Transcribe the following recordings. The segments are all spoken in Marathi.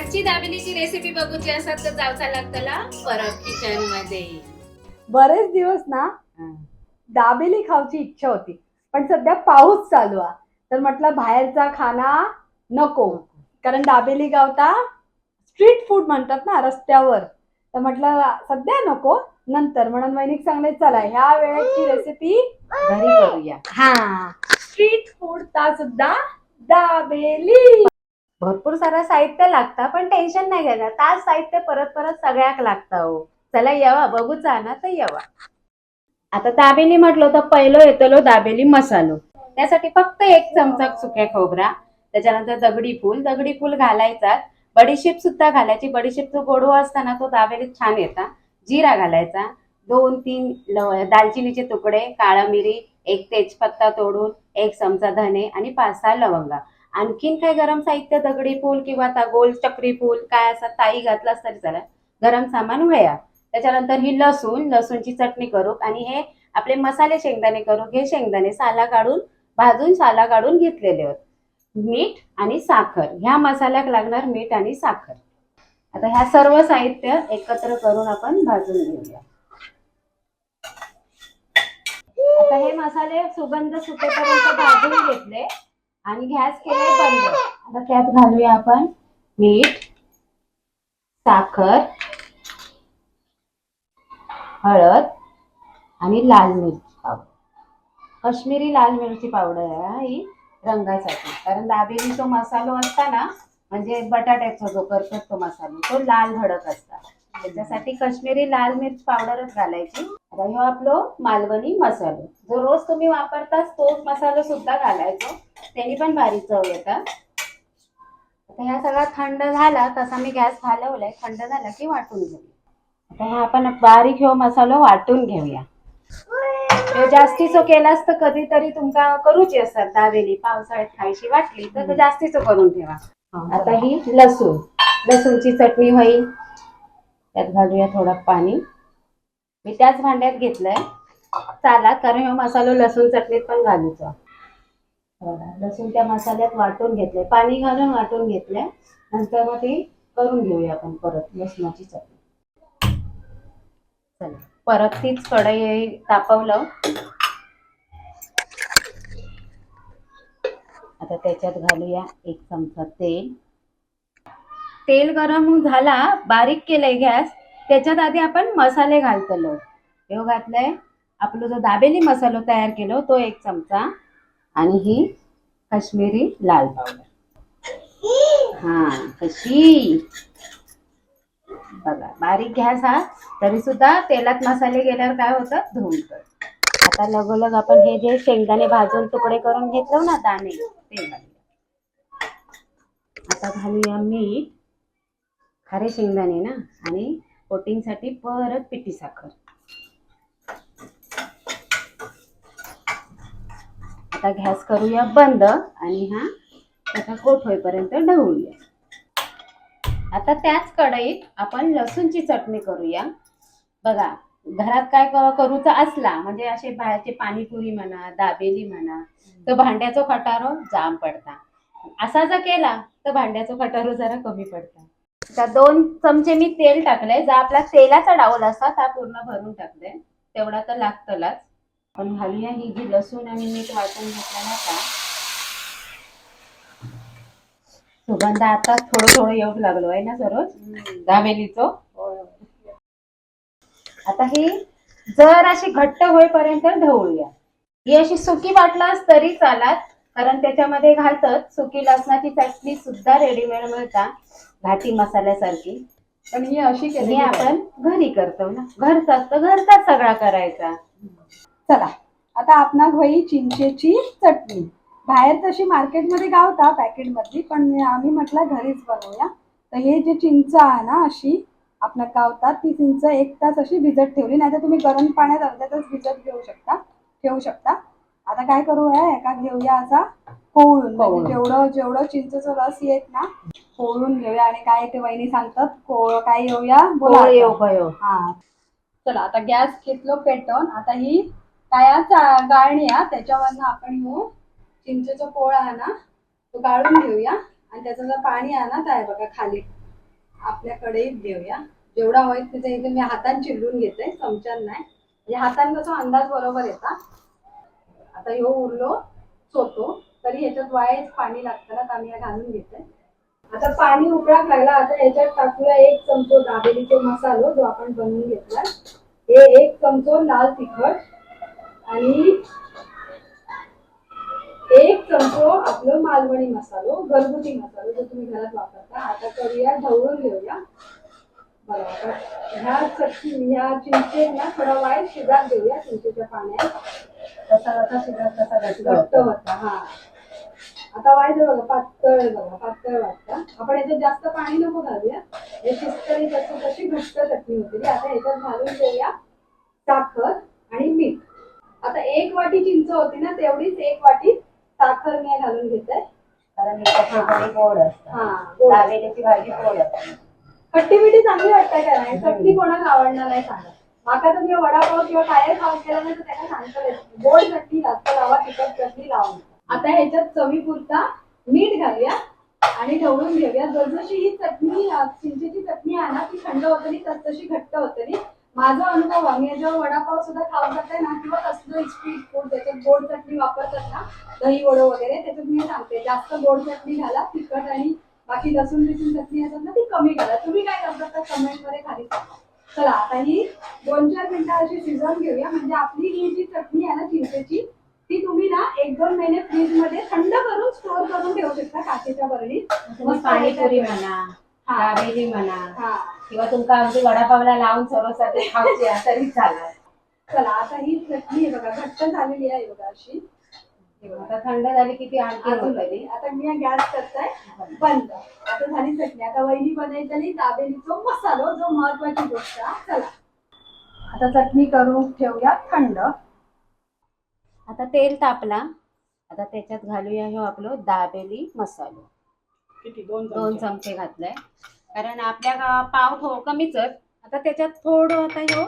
रेसिपी बघूची असत तर जावचा लागतला परत किचनमध्ये. बरेच दिवस ना दाबेली खाऊची इच्छा होती. पण सध्या पाऊस चालू आहे. तर म्हटलं बाहेरचा खाना नको. कारण दाबेली गावता स्ट्रीट फूड म्हणतात ना रस्त्यावर. तर म्हटलं सध्या नको नंतर. म्हणून वैनिक सांगले चला ह्या वेळेची रेसिपी घरी करूया. हा. स्ट्रीट फूड ता सुद्धा दाबेली. भरपूर सारा साहित्य लागतं पण टेन्शन नाही घ्यायचं ताज साहित्य परत परत सगळ्याक लागतं हो चला येवा बघूचा ना तर येवा. आता दाबेली म्हटलं तर पहिलं येतलो दाबेली मसालो. त्यासाठी फक्त एक चमचा सुक्या खोबरा त्याच्यानंतर दगडी फूल. दगडी फूल घालायचा. बडीशेप सुद्धा घालायची. बडीशेप जो गोडवा असताना तो दाबेलीत छान येता. जिरा घालायचा. दोन तीन दालचिनीचे तुकडे काळा मिरी एक तेजपत्ता तोडून एक चमचा धने आणि पाच सहा लवंगा. आणखीन काय गरम साहित्य दगडी फूल किंवा ता गोल चक्री फूल काय असं ताई घातलास तरी चालेल. गरम सामान वया त्याच्यानंतर ही लसूण लसूणची चटणी करू आणि हे आपले मसाले शेंगदाणे करू. हे शेंगदाणे साला काढून भाजून साला काढून घेतलेले होत. मीठ आणि साखर. ह्या मसाल्याक लागणार मीठ आणि साखर. आता ह्या सर्व साहित्य एकत्र करून आपण भाजून घेऊया. आता हे मसाले सुगंध सुटेपर्यंत भाजून घेतले. आणि गॅस केलाय बंद. आता त्यात घालूया आपण मीठ साखर हळद आणि लाल मिरची पावडर. काश्मीरी लाल मिरची पावडर आहे ही रंगासाठी. कारण दाबेली तो मसालो असता ना म्हणजे बटाट्याचा जो करतात तो मसालो तो लाल हडक असता. त्याच्यासाठी काश्मीरी लाल मिरच पावडरच घालायची. आता ह्यो आपलो मालवणी मसालो. जो रोज तुम्ही वापरताच तो मसालो सुद्धा घालायचो. त्याने पण भारी चव येतात आता ह्या सगळा थंड झाला तसा मी गॅस घालवलाय थंड झाला की वाटून घेऊया आता हा आपण बारीक ह्यो मसालो वाटून घेऊया. जास्तीचो केलास तर कधीतरी तुमका करूची असतात दावेली. पावसाळ्यात खायची वाटली तर जास्तीचो करून ठेवा. आता ही लसूण. लसूणची चटणी होईल. त्यात घालूया थोडा पाणी. मी त्याच भांड्यात घेतलंय. चाला कारण हा मसालो लसूण चटणीत पण घालूचा. हो बघा, लसूण त्या मसाल्यात वाटून घेतले पाणी घालून वाटून घेतले नंतर मग ती करून घेऊया आपण परत लसणाची चटणी. चला परत तीच कढई तापवलं. आता त्याच्यात घालूया एक चमचा तेल. तेल गरम झाला बारीक केलंय गॅस. त्याच्यात आधी आपण मसाले घालतलो. ह्यो घातलाय. आपलं जो दाबेली मसालो तयार केलो तो एक चमचा. आणि ही काश्मीरी लाल पावडर. हा कशी? बघा बारीक गॅस हा. तरी सुद्धा तेलात मसाले गेल्यावर काय होतं? धुवून आता लगोलग आपण हे जे शेंगदाणे भाजून तुकडे करून घेतलो ना दाणे ते आता घालूया मीठ. खारे शेंगदाणे ना? आणि कोटिंगसाठी परत पिठी साखर. आता गॅस करूया बंद आणि हा त्याचा कोट होईपर्यंत ढवळूया. आता त्याच कढईत आपण लसूणची चटणी करूया. बघा घरात काय करूचा असला म्हणजे असे बाहेरचे पाणीपुरी म्हणा दाबेली म्हणा तर भांड्याचा खटारो जाम पडता. असा जर केला तर भांड्याचा खटारो जरा कमी पडता. आता दोन चमचे मी तेल टाकलंय. जो आपला तेलाचा डावल असता त्या पूर्ण भरून टाकलंय. तेवढा तर लागतलाच. पण घालूया ही जी लसूण आणि मीठ वाटून घेतला ना का सुगंध आता थोडं थोडं येऊ लागलो आहे ना सरोज दाबेलीचो. आता ही जर अशी घट्ट होईपर्यंत ढवळूया. ही अशी सुकी वाटलास तरी चालात. कारण त्याच्यामध्ये घालतात. सुकी लसणाची चटणी सुद्धा रेडीमेड मिळता. घाटी मसाल्यासारखी. पण ही अशी केली हे आपण घरी करतो ना. घरचाच तर घरचाच सगळा करायचा. चला. आता आपणा होई चिंचेची चटणी. बाहेर तशी मार्केटमध्ये गावता पॅकेट मधली पण आम्ही म्हटलं घरीच बनवूया. तर हे जे चिंच आहे ना अशी आपल्या गावतात ती चिंच एक तास अशी भिजत ठेवली. नाही तर तुम्ही गरम पाण्यात अर्धा तास भिजत घेऊ शकता. ठेवू शकता. आता काय करूया एका घेऊया असा कोळून कोळून. म्हणजे जेवढं जेवढं चिंचेचं रस येत ना कोळून घेऊया. आणि काय ते वहिनी सांगतात कोळ काय घेऊया बोला हा. चला आता गॅस घेतलो पेटवून. आता ही काय गाळणी आहे त्याच्यावरनं आपण ह्यो चिंचेचा पोळ आहे ना तो गाळून घेऊया. आणि त्याचं जर पाणी आहे ना काय बघा खाली. आपल्या कढईत घेऊया. जेवढा होईल तिथे इथे मी हाताने चिरडून घेते चमच्यान नाही. म्हणजे हाताने कसं अंदाज बरोबर येता आता ह्यो उरलो चोतो तरी ह्याच्यात वायच पाणी लागतं ना आम्ही घालून घेतोय. आता पाणी उकळाक लागला आता ह्याच्यात टाकूया एक चमचो दाबेलीचे मसालो जो आपण बनवून घेतला हे एक चमचो लाल तिखट आणि एक चमचो आपलं मालवणी मसालो घरगुती मसालो जो तुम्ही घरात वापरता. आता करूया ढवळून घेऊया. बघा आता ह्या चटणी ह्या चिंचे ना थोडा वाईट शिजात देऊया चिंचेच्या पाण्यात. तसा तसा शिजत तसा घट्ट होतं. हा. आता वाईट बघा पातळ बघा पातळ वाटतं. आपण याच्यात जास्त पाणी नको घालूया. हे शिस्तरी तशी तशी घट्ट चटणी होती आता याच्यात घालून देऊया साखर आणि मीठ. आता एक वाटी चिंच होती ना तेवढीच एक वाटी साखर मी घालून घेते. कारण गोड असतं. भाजी गोड असते. खट्टी मिठी चांगली वाटते का नाही? चटणी कोणाला आवडणार नाही सांगा. आता तुम्ही वडापाव किंवा काय खाऊन केलं ना तर त्यांना सांगता येत गोड चटणी जास्त लावा तिखट चटणी लावा. आता ह्याच्यात चवीपुरता मीठ घालूया आणि ढवळून घेऊया. जसजशी ही चटणी चिंचेची चटणी आहे ना ती थंड होतली तसतशी घट्ट होतली माझा अनुभव आहे जेव्हा वडापाव सुद्धा खाऊ जाते ना किंवा कसलं स्ट्रीट फूड त्याच्यात गोड चटणी वापरतात ना दही वडो वगैरे त्याच्यात मी सांगते. जास्त गोड चटणी घाला तिखट आणि बाकी लसूण बिसून चटणी असतात ना ती कमी घाला. तुम्ही काय करतात तर कमेंटमध्ये खाली सांगा. चला आता ही दोन चार मिनिटं अशी शिजवून घेऊया. म्हणजे आपली ही जी चटणी आहे ना चिंचेची ती तुम्ही ना एक दोन महिने फ्रीजमध्ये थंड करून स्टोर करून ठेवू शकता काचेच्या बरणीत तुम्ही पाणीपुरी म्हणा हा. दाबेली म्हणा हा. किंवा तुमका अगदी वडापावला लावून सर्वसाठी खाऊची आहे तरी चालेल. चला आता ही चटणी आहे बघा घट्ट झालेली आहे बघा अशी. आता थंड झाली की ती आणखी अजून आता मी गॅस करताय. बंद. आता झाली चटणी. आता वहिनी बनायची दाबेलीचो मसालो जो महत्वाची गोष्ट. आहे. चला. आता चटणी करून ठेवूया थंड. आता तेल तापला. आता त्याच्यात घालूया ह्यो आपलं दाबेली मसालो. किती? दोन दोन चमचे घातलाय. कारण आपल्या पाव थो कमीचच आता त्याच्यात थोडं आता ह्यो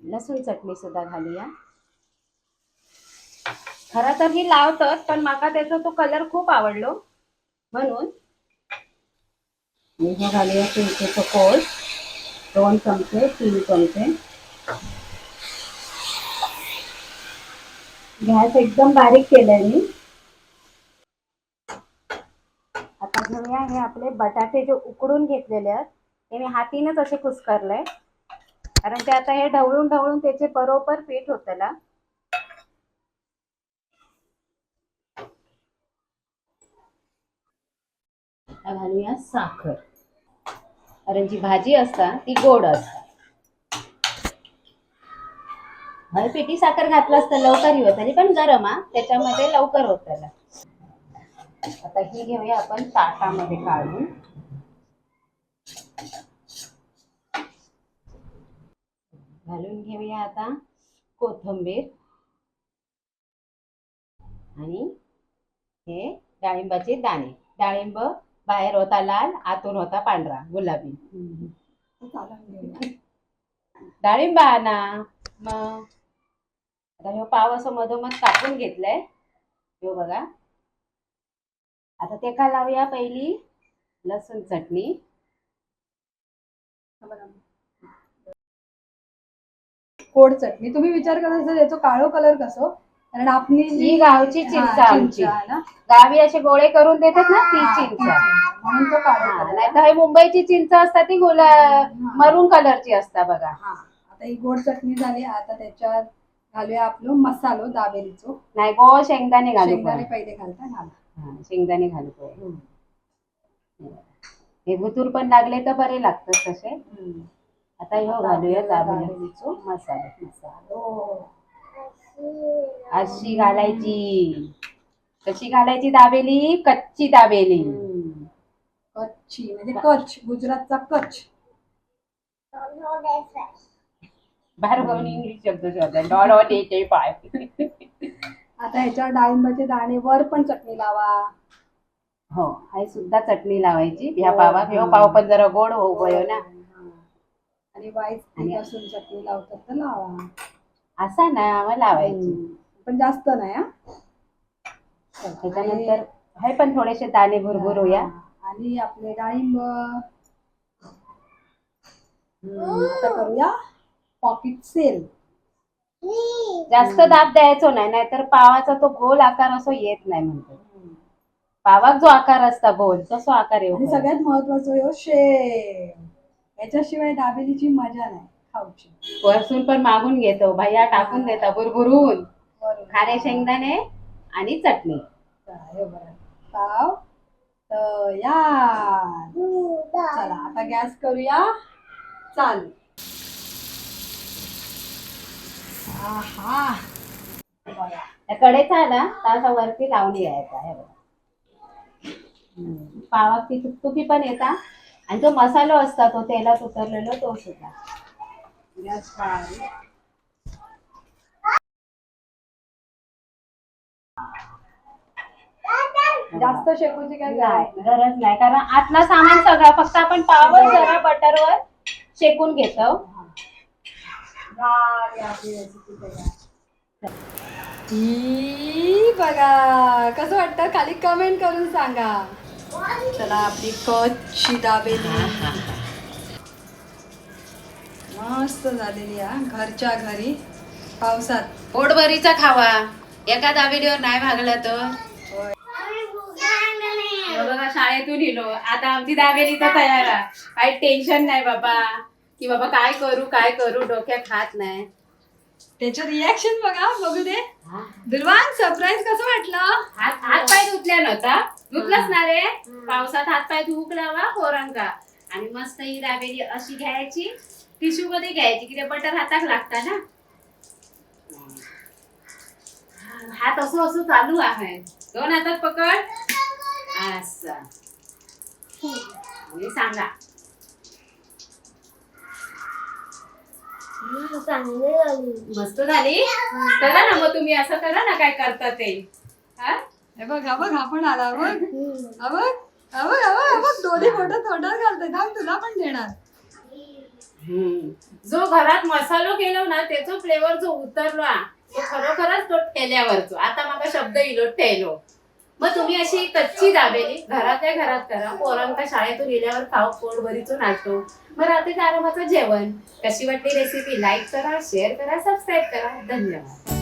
लसूण चटणी सुद्धा घालूया. खरं तर ही लावतच पण माका त्याचा तो कलर खूप आवडलो. म्हणून मी हे घालूया चिंचेचं कोळ दोन चमचे तीन चमचे. गॅस एकदम बारीक केलाय मी. आता घेऊया हे आपले बटाटे जे उकडून घेतलेले आहेत हे मी हातीनच असे कुस्करले. कारण ते आता हे ढवळून ढवळून त्याचे बरोबर पीठ ना त्याला आता घालूया साखर. कारण जी भाजी असता ती गोड असता. हय पेटी साखर घातलं असतं लवकर ही होत पण गरम हा. त्याच्यामध्ये लवकर होत त्याला. आता ही घेऊया आपण ताटामध्ये काढून. घालून घेऊया आता कोथिंबीर. आणि हे डाळिंबाचे दाणे. डाळिंब बाहेर होता लाल आतून होता पांढरा गुलाबी. चालून डाळिंब आणा. मग आता ह्यो पाव असं मधोमध कापून घेतलंय. ह्यो बघा. आता ते का लावूया पहिली लसूण चटणी. कोड चटणी. तुम्ही विचार करत याचा काळो कलर कसो? कारण आपली ही जी गावची चिंच हा, आमची. चिंच आहे ना. गावी असे गोळे करून देतात ना ती चिंच म्हणून तो काळो हा, नाही तर हे मुंबईची चिंच असतात ती गुला मरून कलरची असता बघा. हा आता ही गोड चटणी झाली आता त्याच्यात घालूया आपलं मसालो दाबेलीचो. नाही गो शेंगदाणे घालू शेंगदाणे पण. पहिले घालता घाला हा, शेंगदाणे घालू पण. हे भुतूर पण लागले तर बरे लागतात तसे. आता ह्यो घालूया दाबेलीचो. मसाला. मसालो. अशी घालायची. कशी घालायची दाबेली? कच्ची दाबेली. कच्छी म्हणजे कच्छ गुजरातचा कच्छ. बाहेर जाऊन इंग्लिश शब्द शोधा. डॉल एट फाय आता ह्याच्यावर डाळिंबाचे दाणे वर पण चटणी लावा. हो हाय सुद्धा चटणी लावायची. ह्या पावा ह्यो पाव पण जरा गोड हो गयो ना. आणि वाईट आणि- लसूण चटणी लावतात तर लावा. असा ना मग लावायची पण जास्त नाही हा? त्याच्यानंतर हाय पण थोडेसे दाणे भरभर आणि आपले डाळिंब. हम्म, आता करूया. पॉकेट सेल जास्त दाब द्यायचो नाही नाहीतर पावाचा तो गोल आकार असो येत नाही म्हणतो पावाक जो आकार असता गोल तसो आकार येऊ आणि. सगळ्यात महत्वाचं यो शेव याच्याशिवाय दाबेलीची मजा नाही. खाऊची. वरसून पण मागून घेतो. भैया टाकून देता बरोबर खारे शेंगदाणे आणि चटणी. हे. पाव चला आता गॅस करूया. चालू. आहा. बघा. त्या कडेचा ना तसा वरती लावून यायचा हे बघा. हम्म. पावाक ती तुकतुकी पण येता. आणि जो मसालो असता तो तेलात उतरलेलो तो सुद्धा. जास्त शेकूची काय गरज नाही. गरज नाही कारण आतला सामान सगळा फक्त आपण पावावर जरा बटरवर शेकून घेतो. झाली आपली recipe तयार. ई बघा कसं वाटतं? खाली कमेंट करून सांगा. चला आपली कच्ची दाबेली. मस्त झालेली हा. घरच्या घरी पावसात. पोटभरीचा खावा. एका दाबेलीवर नाही भागला तर. हे बघा शाळेतून येलो. आता आमची दाबेली तर तयार आहे. काही टेन्शन नाही बाबा. की बाबा काय करू काय करू? डोक्यात हात नाही. त्याचं रिॲक्शन बघा बघू दे. दुर्वान सरप्राईज कसं वाटलं? हात हात पाय धुतल्या नव्हता. धुतलाच ना रे. पावसात हात पाय धुकला वा पोरांका. आणि मस्त ही दाबेली अशी घ्यायची. टिश्यू मध्ये घ्यायची किती ते बटर हाताक लागता ना? हात असो असो चालू आहे. दोन हातात पकड. अस. सांगा. मस्त झाली? करा ना मग तुम्ही असं करा ना काय करता ते. हा? हे बघ हा बघ आपण आला बघ. हा बघ हा बघ हा बघ दोन्ही फोटो थोडं घालतोय थांब तुला पण देणार. जो घरात मसालो केलो ना त्याचो फ्लेवर जो उतरला तो खरोखरच तो ठेल्यावरचो. आता मला शब्द इलो ठेलो. मग तुम्ही अशी कच्ची दाबेली घरातल्या घरात करा. पोरांका शाळेतून गेल्यावर खाऊ पोट भरीचो नाचतो मग रात्रीच्या आरामाचं जेवण. कशी वाटली रेसिपी लाईक करा शेअर करा सबस्क्राईब करा. धन्यवाद.